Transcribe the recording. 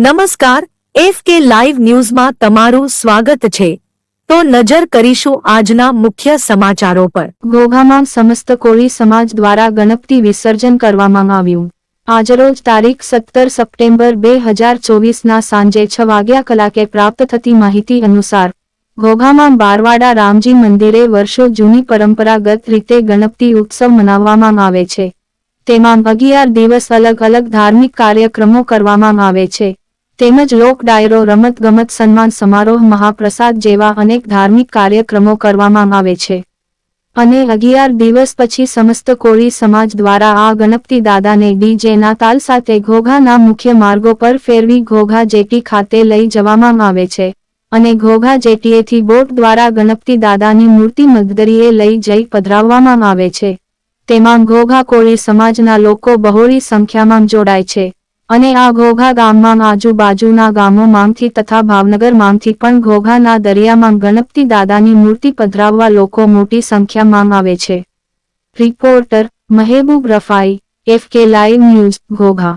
નમસ્કાર, F K live ન્યૂઝમાં તમારું સ્વાગત છે. તો નજર કરીશું આજના મુખ્ય સમાચારો પર. ઘોઘામાં સમસ્ત કોળી સમાજ દ્વારા ગણપતિ વિસર્જન કરવામાં આવ્યું. આજરોજ તારીખ સત્તર સપ્ટેમ્બર બે હજાર ચોવીસના સાંજે છ વાગ્યા કલાકે પ્રાપ્ત થતી માહિતી અનુસાર ઘોઘામાં બારવાડા રામજી મંદિરે વર્ષો જૂની પરંપરાગત રીતે ગણપતિ ઉત્સવ મનાવવામાં આવે છે. તેમાં અગિયાર દિવસ અલગ અલગ ધાર્મિક કાર્યક્રમો કરવામાં આવે છે. તેમજ લોક ડાયરો રમતગમત સન્માન સમારોહ, મહાપ્રસાદ જેવા અનેક ધાર્મિક કાર્યક્રમો કરવામાં આવે છે. અને અગિયાર દિવસ પછી સમસ્ત કોળી સમાજ દ્વારા આ ગણપતિ દાદાને ડીજેના તાલ સાથે ઘોઘાના મુખ્ય માર્ગો પર ફેરવી ઘોઘા જેટી ખાતે લઈ જવામાં આવે છે. અને ઘોઘા જેટીએથી બોટ દ્વારા ગણપતિ દાદાની મૂર્તિ મગદરીએ લઈ જઈ પધરાવવામાં આવે છે. તેમાં ઘોઘા કોળી સમાજના લોકો બહોળી સંખ્યામાં જોડાય છે. અને આ ઘોઘા ગામમાં આજુબાજુના ગામોમાંથી તથા ભાવનગરમાંથી પણ ઘોઘાના દરિયામાં ગણપતિ દાદાની મૂર્તિ પધરાવવા લોકો મોટી સંખ્યામાં આવે છે. Reporter Mehboob Rafai, F K live news, Ghogha.